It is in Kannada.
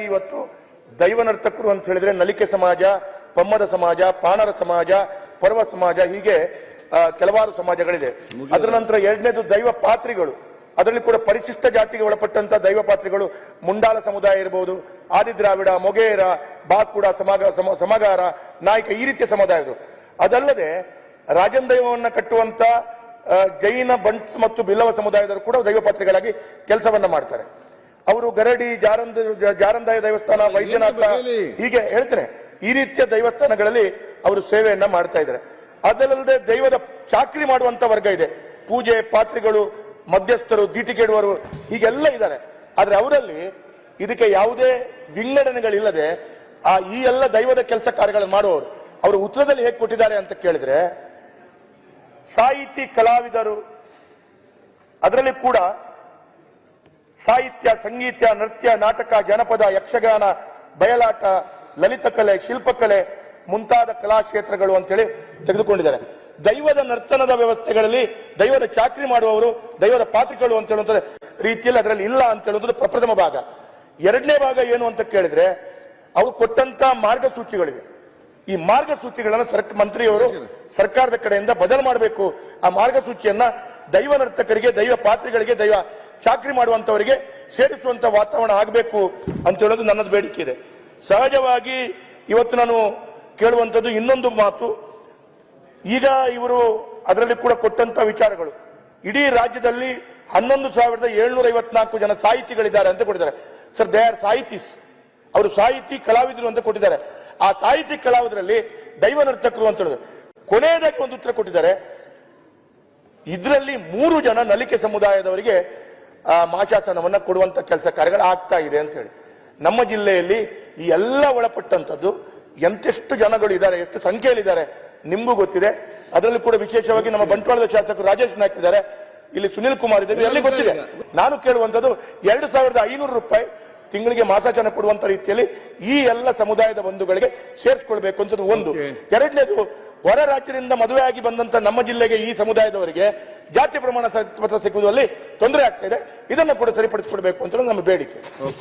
ಇವತ್ತು ದೈವ ನರ್ತಕರು ಅಂತ ಹೇಳಿದ್ರೆ ನಲಿಕೆ ಸಮಾಜ ಪಮ್ಮದ ಸಮಾಜ ಪಾಣರ ಸಮಾಜ ಪರ್ವ ಸಮಾಜ ಹೀಗೆ ಕೆಲವಾರು ಸಮಾಜಗಳಿದೆ. ಅದರ ನಂತರ ಎರಡನೇದು ದೈವ ಪಾತ್ರಿಗಳು. ಅದರಲ್ಲಿ ಕೂಡ ಪರಿಶಿಷ್ಟ ಜಾತಿಗೆ ಒಳಪಟ್ಟಂತ ದೈವ ಪಾತ್ರಿಗಳು ಮುಂಡಾಳ ಸಮುದಾಯ ಇರಬಹುದು ಆದಿದ್ರಾವಿಡ ಮೊಗೇರ ಬಾಕುಡ ಸಮಾಗ ಸಮ- ಸಮಗಾರ ನಾಯಕ ಈ ರೀತಿಯ ಸಮುದಾಯಗಳು. ಅದಲ್ಲದೆ ರಾಜನ್ ದೈವವನ್ನು ಕಟ್ಟುವಂತ ಜೈನ ಬಂಟ್ಸ್ ಮತ್ತು ಬಿಲ್ಲವ ಸಮುದಾಯದವರು ಕೂಡ ದೈವ ಪಾತ್ರಿಗಳಾಗಿ ಕೆಲಸವನ್ನ ಮಾಡ್ತಾರೆ. ಅವರು ಗರಡಿ ಜಾರಂದ ಜಾರಂದಾಯ ದೇವಸ್ಥಾನ ವೈದ್ಯನಾಥ. ಹೀಗೆ ಹೇಳ್ತೇನೆ. ಈ ರೀತಿಯ ದೈವಸ್ಥಾನಗಳಲ್ಲಿ ಅವರು ಸೇವೆಯನ್ನ ಮಾಡ್ತಾ ಇದ್ದಾರೆ. ಅದಲ್ಲದೆ ದೈವದ ಚಾಕ್ರಿ ಮಾಡುವಂತ ವರ್ಗ ಇದೆ. ಪೂಜೆ ಪಾತ್ರಿಗಳು ಮಧ್ಯಸ್ಥರು ದೀಟಿ ಕೇಳುವರು ಹೀಗೆಲ್ಲ ಇದ್ದಾರೆ. ಆದ್ರೆ ಅವರಲ್ಲಿ ಇದಕ್ಕೆ ಯಾವುದೇ ವಿಂಗಡಣೆಗಳಿಲ್ಲದೆ ಆ ಈ ಎಲ್ಲ ದೈವದ ಕೆಲಸ ಕಾರ್ಯಗಳನ್ನು ಮಾಡುವವರು. ಅವರು ಉತ್ತರದಲ್ಲಿ ಹೇಗೆ ಕೊಟ್ಟಿದ್ದಾರೆ ಅಂತ ಕೇಳಿದ್ರೆ ಸಾಹಿತಿ ಕಲಾವಿದರು ಅದರಲ್ಲಿ ಕೂಡ ಸಾಹಿತ್ಯ, ಸಂಗೀತ, ನೃತ್ಯ, ನಾಟಕ, ಜನಪದ, ಯಕ್ಷಗಾನ, ಬಯಲಾಟ ಲಲಿತಕಲೆ ಶಿಲ್ಪಕಲೆ ಮುಂತಾದ ಕಲಾ ಕ್ಷೇತ್ರಗಳು ಅಂತೇಳಿ ತೆಗೆದುಕೊಂಡಿದ್ದಾರೆ. ದೈವದ ನರ್ತನದ ವ್ಯವಸ್ಥೆಗಳಲ್ಲಿ ದೈವದ ಚಾಕ್ರಿ ಮಾಡುವವರು, ದೈವದ ಪಾತ್ರಿಗಳು ಅಂತ ಹೇಳುವಂತ ರೀತಿಯಲ್ಲಿ ಅದರಲ್ಲಿ ಇಲ್ಲ ಅಂತ ಹೇಳುವುದು ಪ್ರಪ್ರಥಮ ಭಾಗ. ಎರಡನೇ ಭಾಗ ಏನು ಅಂತ ಕೇಳಿದ್ರೆ ಅವರು ಕೊಟ್ಟಂತ ಮಾರ್ಗಸೂಚಿಗಳಿವೆ. ಈ ಮಾರ್ಗಸೂಚಿಗಳನ್ನು ಸರ್ಕ, ಮಂತ್ರಿಯವರು ಸರ್ಕಾರದ ಕಡೆಯಿಂದ ಬದಲು ಮಾಡಬೇಕು. ಆ ಮಾರ್ಗಸೂಚಿಯನ್ನ ದೈವ ನರ್ತಕರಿಗೆ, ದೈವ ಪಾತ್ರಿಗಳಿಗೆ, ದೈವ ಚಾಕ್ರಿ ಮಾಡುವಂತವರಿಗೆ ಸೇರಿಸುವಂತ ವಾತಾವರಣ ಆಗಬೇಕು ಅಂತ ಹೇಳೋದು ನನ್ನದು ಬೇಡಿಕೆ ಇದೆ. ಸಹಜವಾಗಿ ಇವತ್ತು ನಾನು ಕೇಳುವಂಥದ್ದು ಇನ್ನೊಂದು ಮಾತು. ಈಗ ಇವರು ಅದರಲ್ಲಿ ಕೂಡ ಕೊಟ್ಟಂತ ವಿಚಾರಗಳು. ಇಡೀ ರಾಜ್ಯದಲ್ಲಿ ಹನ್ನೊಂದು ಸಾವಿರದ ಏಳ್ನೂರ ಐವತ್ನಾಲ್ಕು ಜನ ಸಾಹಿತಿಗಳಿದ್ದಾರೆ ಅಂತ ಕೊಟ್ಟಿದ್ದಾರೆ. ಸರ್, ದೇ ಆರ್ ಸಾಹಿತಿಸ್. ಅವರು ಸಾಹಿತಿ ಕಲಾವಿದರು ಅಂತ ಕೊಟ್ಟಿದ್ದಾರೆ. ಆ ಸಾಹಿತಿ ಕಲಾವಿದರಲ್ಲಿ ದೈವ ನರ್ತಕರು ಅಂತ ಹೇಳಿದ್ರು ಕೊನೆಯದಾಗಿ ಒಂದು ಉತ್ತರ ಕೊಟ್ಟಿದ್ದಾರೆ. ಇದರಲ್ಲಿ ಮೂರು ಜನ ನಲಿಕೆ ಸಮುದಾಯದವರಿಗೆ ಮಾಶಾಸನವನ್ನ ಕೊಡುವಂತ ಕೆಲಸ ಕಾರ್ಯಗಳು ಆಗ್ತಾ ಇದೆ ಅಂತ ಹೇಳಿ. ನಮ್ಮ ಜಿಲ್ಲೆಯಲ್ಲಿ ಈ ಎಲ್ಲ ಒಳಪಟ್ಟಂಥದ್ದು ಎಂತೆಷ್ಟು ಜನಗಳು ಇದ್ದಾರೆ ಎಷ್ಟು ಸಂಖ್ಯೆಯಲ್ಲಿದ್ದಾರೆ ನಿಮ್ಗೂ ಗೊತ್ತಿದೆ. ಅದರಲ್ಲಿ ಕೂಡ ವಿಶೇಷವಾಗಿ ನಮ್ಮ ಬಂಟ್ವಾಳದ ಶಾಸಕರು ರಾಜೇಶ್ ನಾಯ್ಕ ಇದ್ದಾರೆ. ಇಲ್ಲಿ ಸುನಿಲ್ ಕುಮಾರ್ ಇದ್ದಾರೆ ಎಲ್ಲಿ ಗೊತ್ತಿದೆ. ನಾನು ಕೇಳುವಂತದ್ದು ಎರಡು ಸಾವಿರದ ಐನೂರು ರೂಪಾಯಿ ತಿಂಗಳಿಗೆ ಮಾಸಾಚನ ಕೊಡುವಂತ ರೀತಿಯಲ್ಲಿ ಈ ಎಲ್ಲ ಸಮುದಾಯದ ಬಂಧುಗಳಿಗೆ ಸೇರಿಸ್ಕೊಳ್ಬೇಕು ಅಂತ ಒಂದು. ಎರಡನೇದು ಹೊರ ರಾಜ್ಯದಿಂದ ಮದುವೆಯಾಗಿ ಬಂದಂತ ನಮ್ಮ ಜಿಲ್ಲೆಗೆ ಈ ಸಮುದಾಯದವರಿಗೆ ಜಾತಿ ಪ್ರಮಾಣ ಪತ್ರ ಸಿಗುವುದರಲ್ಲಿ ತೊಂದರೆ ಆಗ್ತಾ ಇದೆ. ಇದನ್ನು ಕೂಡ ಸರಿಪಡಿಸಿಕೊಡ್ಬೇಕು ಅಂತ ನಮ್ಮ ಬೇಡಿಕೆ.